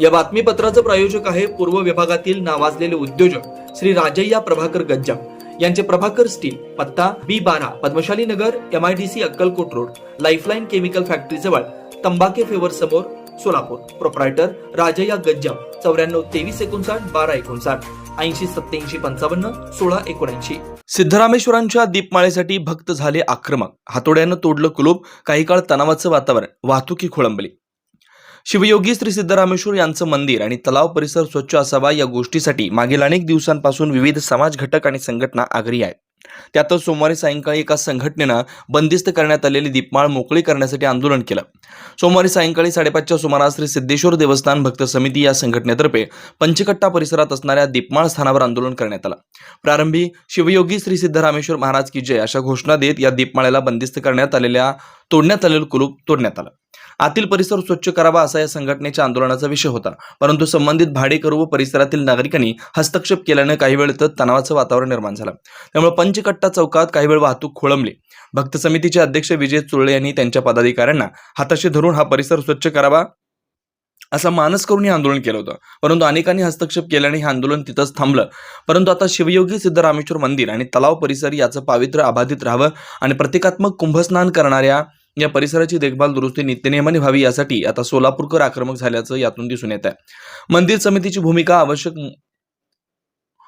या बातमीपत्राचं प्रायोजक आहे पूर्व विभागातील नावाजलेले उद्योजक श्री राजय्या प्रभाकर गज्जा यांचे प्रभाकर स्टील पत्ता बी बारा Padmashali Nagar M I D C Akkalkot road lifeline chemical factory जवळ तंबाके फेवर समोर सोलापूर. प्रोप्रायटर राजय्या गज्जा चौऱ्याण्णव तेवीस एकोणसाठ बारा एकोणसाठ ऐंशी सत्याऐंशी पंचावन्न सोळा एकोणऐंशी. सिद्धरामेश्वरांच्या दीपमाळेसाठी भक्त झाले आक्रमक. हातोड्यानं तोडलं कुलूप काही काळ तणावाचं वातावरण वाहतुकी खोळंबली. शिवयोगी श्री सिद्धरामेश्वर यांचं मंदिर आणि तलाव परिसर स्वच्छ असावा या गोष्टीसाठी मागील अनेक दिवसांपासून विविध समाज घटक आणि संघटना आग्री आहेत. त्यातच सोमवारी सायंकाळी एका संघटनेनं बंदिस्त करण्यात आलेली दीपमाळ मोकळी करण्यासाठी आंदोलन केलं. सोमवारी सायंकाळी साडेपाचच्या सुमारास श्री सिद्धेश्वर देवस्थान भक्त समिती या संघटनेतर्फे पंचकट्टा परिसरात असणाऱ्या दीपमाळ स्थानावर आंदोलन करण्यात आलं. प्रारंभी शिवयोगी श्री सिद्धरामेश्वर महाराज की जय अशा घोषणा देत या दीपमाळेला बंदिस्त करण्यात आलेल्या तोडण्यात आलेलं कुलूप तोडण्यात आलं. आतील परिसर स्वच्छ करावा असा या संघटनेच्या आंदोलनाचा विषय होता. परंतु संबंधित भाडेकरू व परिसरातील नागरिकांनी हस्तक्षेप केल्यानं काही वेळ तर तणावाचं वातावरण निर्माण झालं. त्यामुळे पंचकट्टा चौकात काही वेळ वाहतूक खोळंबली. भक्त समितीचे अध्यक्ष विजय चुरळे यांनी त्यांच्या पदाधिकाऱ्यांना हाताशी धरून हा परिसर स्वच्छ करावा असा मानस करून हे आंदोलन केलं होतं. परंतु अनेकांनी हस्तक्षेप केल्याने हे आंदोलन तिथंच थांबलं. परंतु आता शिवयोगी सिद्धरामेश्वर मंदिर आणि तलाव परिसर याचं पावित्र्य अबाधित राहावं आणि प्रतिकात्मक कुंभस्नान करणाऱ्या या परिसराची देखभाल दुरुस्ती नित्यनियमाने व्हावी यासाठी आता सोलापूरकर आक्रमक झाल्याचं यातून दिसून येत आहे मंदिर समितीची भूमिका आवश्यक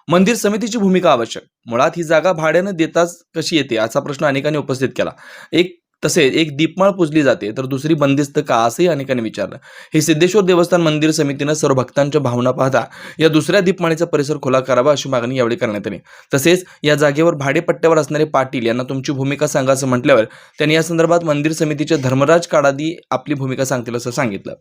मंदिर समितीची भूमिका आवश्यक. मुळात ही जागा भाड्यानं देताच कशी येते असा प्रश्न अनेकांनी उपस्थित केला. एक तसेच एक दीपमाळ पुजली जाते तर दुसरी बंदिस्त का असंही अनेकांनी विचारलं. हे सिद्धेश्वर देवस्थान मंदिर समितीनं सर्व भक्तांच्या भावना पाहता या दुसऱ्या दीपमाळीचा परिसर खुला करावा अशी मागणी यावेळी करण्यात आली. तसेच या जागेवर भाडेपट्ट्यावर असणारे पाटील यांना तुमची भूमिका सांगा असं म्हटल्यावर त्यांनी या संदर्भात मंदिर समितीचे धर्मराज काडादी आपली भूमिका सांगतील असं सांगितलं.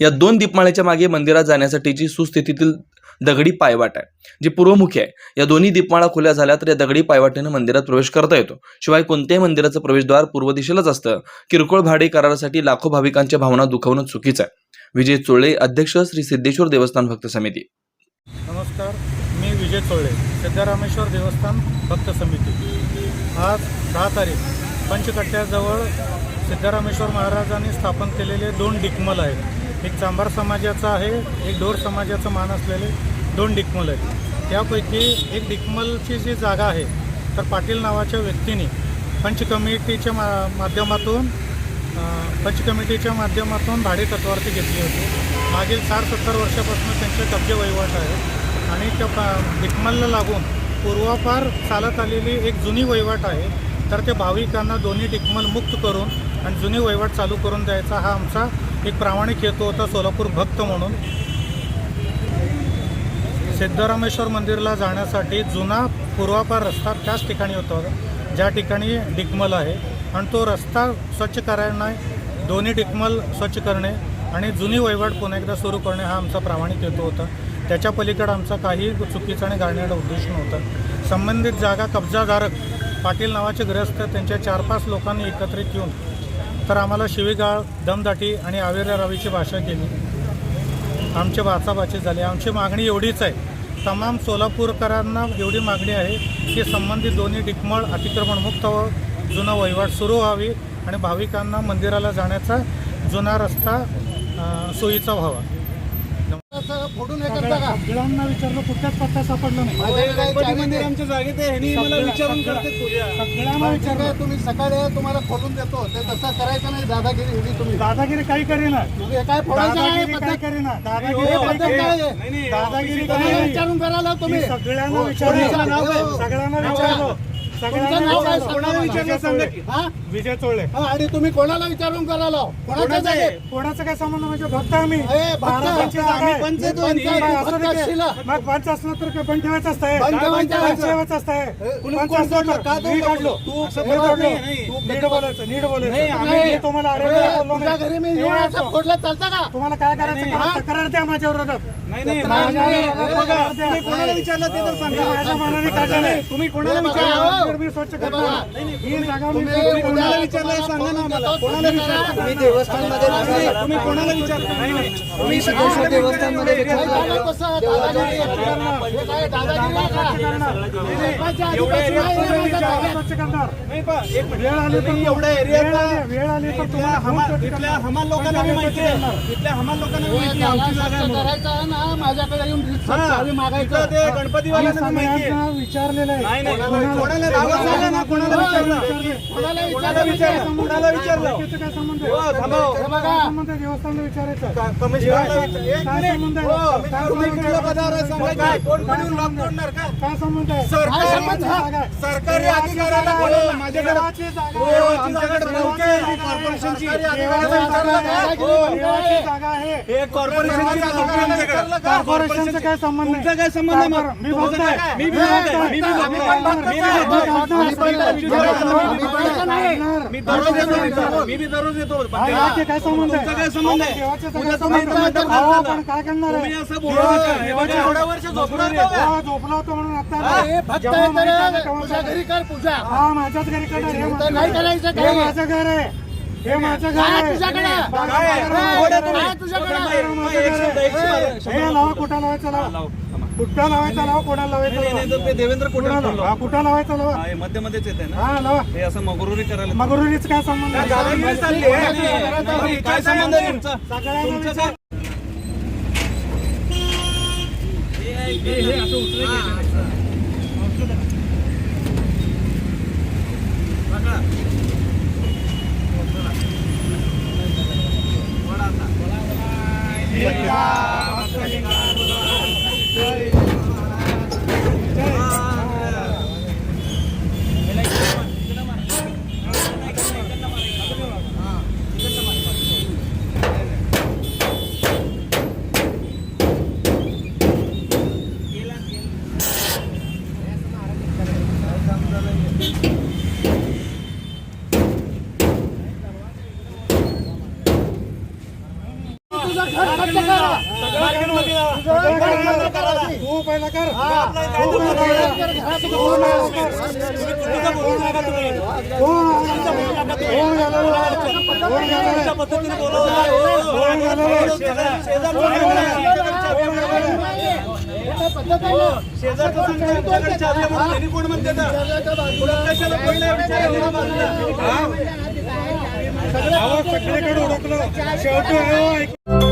या दोन दीपमाळेच्या मागे मंदिरात जाण्यासाठीची सुस्थितीतील दगडी पायवाट आहे जी पूर्वमुखी आहे. या दोन्ही दीपमाळा खुल्या झाल्या तर या दगडी पायवाटेनं मंदिरात प्रवेश करता येतो. शिवाय कोणत्याही मंदिराचं प्रवेशद्वार पूर्व दिशेलाच असतं. किरकोळ भाडे करारासाठी लाखो भाविकांच्या भावना दुखावणं चुकीचं आहे. विजय चोळे अध्यक्ष श्री सिद्धेश्वर देवस्थान भक्त समिती. नमस्कार मी विजय चोळे सिद्धरामेश्वर देवस्थान भक्त समिती. आज दहा तारीख पंचकट्ट्याजवळ सिद्धरामेश्वर महाराजांनी स्थापन केलेले दोन डिकमल आहेत. एक चांभार समाजाचा आहे एक ढोर समाजाचं मान असलेले दोन डिकमल आहेत. त्यापैकी एक डिकमलची जी जागा आहे तर पाटील नावाच्या व्यक्तीने पंच कमिटीच्या मा माध्यमातून पंच कमिटीच्या माध्यमातून भाडे तत्वावरती घेतली होती. मागील साठ सत्तर वर्षापासून त्यांचे कब्जे वहिवाट आहे आणि त्या पा- डिकमलला लागून पूर्वापार चालत आलेली एक जुनी वहिवाट आहे. तर ते भाविकांना दोन्ही डिकमल मुक्त करून आणि जुनी वहिवाट चालू करून द्यायचा हा आमचा एक प्रामाणिक हेतू होता सोलापूर भक्त म्हणून. सिद्धरामेश्वर मंदिरला जाण्यासाठी जुना पूर्वापार रस्ता त्याच ठिकाणी होता ज्या ठिकाणी डिकमल आहे. आणि तो रस्ता स्वच्छ करायला दोन्ही डिकमल स्वच्छ करणे आणि जुनी वहिवाट पुन्हा एकदा सुरू करणे हा आमचा प्रामाणिक हेतू होता. त्याच्या पलीकडे आमचा काही चुकीचा आणि गाळण्याचा उद्देश नव्हता. संबंधित जागा कब्जाधारक पाटील नावाचे ग्रस्त त्यांच्या चार पाच लोकांनी एकत्रित येऊन तर आम्हाला शिवीगाळ दमदाटी आणि आवेऱ्या रावीची भाषा केली. आमचे बाचाबाची झाली. आमची मागणी एवढीच आहे. तमाम सोलापूरकरांना एवढी मागणी आहे की संबंधित दोन्ही डिकमळ अतिक्रमणमुक्त व जुना वहिवाट सुरू व्हावी आणि भाविकांना मंदिराला जाण्याचा जुना रस्ता सोयीचा व्हावा. फोडून हे करता का सगळ्यांना विचारलं कुठल्याच पत्ता सापडला नाही काय गणपती जागेत मंदिर. आमच्या जागेत आहे ह्यांनी मला विचारून करते पूजा सगळ्यांना मग आहे, विचारलं तुम्ही सकाळी तुम्हाला खोलून देतो ते तसं करायचं नाही दादागिरी एवढी तुम्ही दादागिरी काही करेना तुम्ही हे काय फोडायचं आहे दादागिरी काही पद्धत करेना हे दादागिरी काही पद्धत काय करेना. आहे? नाही, नाही, दादागिरी नाही. विचारून करायला तुम्ही मी सगळ्यांना हो, विचारलं नाव काय? सगळ्यांना विचारलं काय? सगळ्यांना तुमचं नाव काय? विचारलं. कोणाला विचारलं सांगा की. हा? विजय चोळे हा, आणि तुम्ही कोणाला विचारून करायला कोणाच्या कोणाचं आहे? जागेत कोणाचं काय संबंध म्हणजे भक्त आम्ही ए, भक्त. महाराजांची जागा आम्ही आहे. पंच मी असं असशील. मग असलं तर काय पण ठेवायचं? ठेवायचं असतंय कुणी पंच कोण असलं सोडलं? तर का तू मी काढलो? काढलो तू मी काढलो. नाही, नाही. तू नीट बोलायचं नीट बोलायचं नाही, आम्ही- मी तुम्हाला अरे ए, बोललो तुझ्या नाही. घरी मी येऊन असं. असं फोडलं चालतं का तुम्हाला काय करायचं नाही, का? हा? तक्रार द्या माझ्या विरोधात नाही नाही नाही, माझ्या- नाही, बघा, नाही, तुम्ही कोणाला. विचारलं ते तर मी सांगा माझ्या मनाने काढलं नाही तुम्ही कोणाला विचारलं मी स्वच्छ ही जागा मी कोणाला उद्या विचारलंय सांगा ना कोणाला विचारलं देवस्थानमध्ये. तुम्ही कोणाला विचारलं नाही नाही. तुम्ही सगळ्या देवस्थानमध्ये विचारलं विचारलं करणार. वेळ आली तर तुम्हाला हमाल लोकांना माहिती इथल्या हमाल लोकांना माहिती आमची जागा माझ्याकडे येऊन मागायचं. ते गणपतीवाल्यांना माहिती विचारलेलं आहे. कोणाला हो, हो. हे? हो, सरकारी अधिकाऱ्याला बोलवलं माझ्याकडे हो, कॉर्पोरेशनची. हो. हे काय संबंध? तुमचा काय संबंध आहे? मग? मी? मी मी. मी दररोज येतो. काय? हा, संबंध आहे काय संबंध आहे? काय करणार आहे असं बोलू वर्ष झोपणार झोपलो होतो म्हणून आता? घरी कर पूजा माझ्याच घरी करणार हे माझं नाही घर आहे. करायचं हे काय? माझं घर आहे हे माझं घर काय आहे तुझ्याकडे? हे लावा कुठं लावायचं लावा कुठं लावायचं लावा कोणाला लावायचं ते देवेंद्र? हा, कुठं लावायचं लावा? हा, हे मध्ये मध्येच येते ना. हा लावा. हे असं मगरुरी करायला मगरुरीच काय संबंध. काय संबंध आहे तुमचा? तुमचं घर स्वच्छ करा. सगळं करणार करा. तू पहिला कर तू पहिला कर. तू पहिला कर. कोण गेलेलं आहे? कोण गेलेलं आहे? कोण गेलेलं आहे? कोण गेलेलं आहे? कोण गेलेलं आहे? हे काय पद्धत म्हणून त्यांनी कोण म्हणते ना? कशाला पडलंय विचार ओळखलं शेवटी ऐक-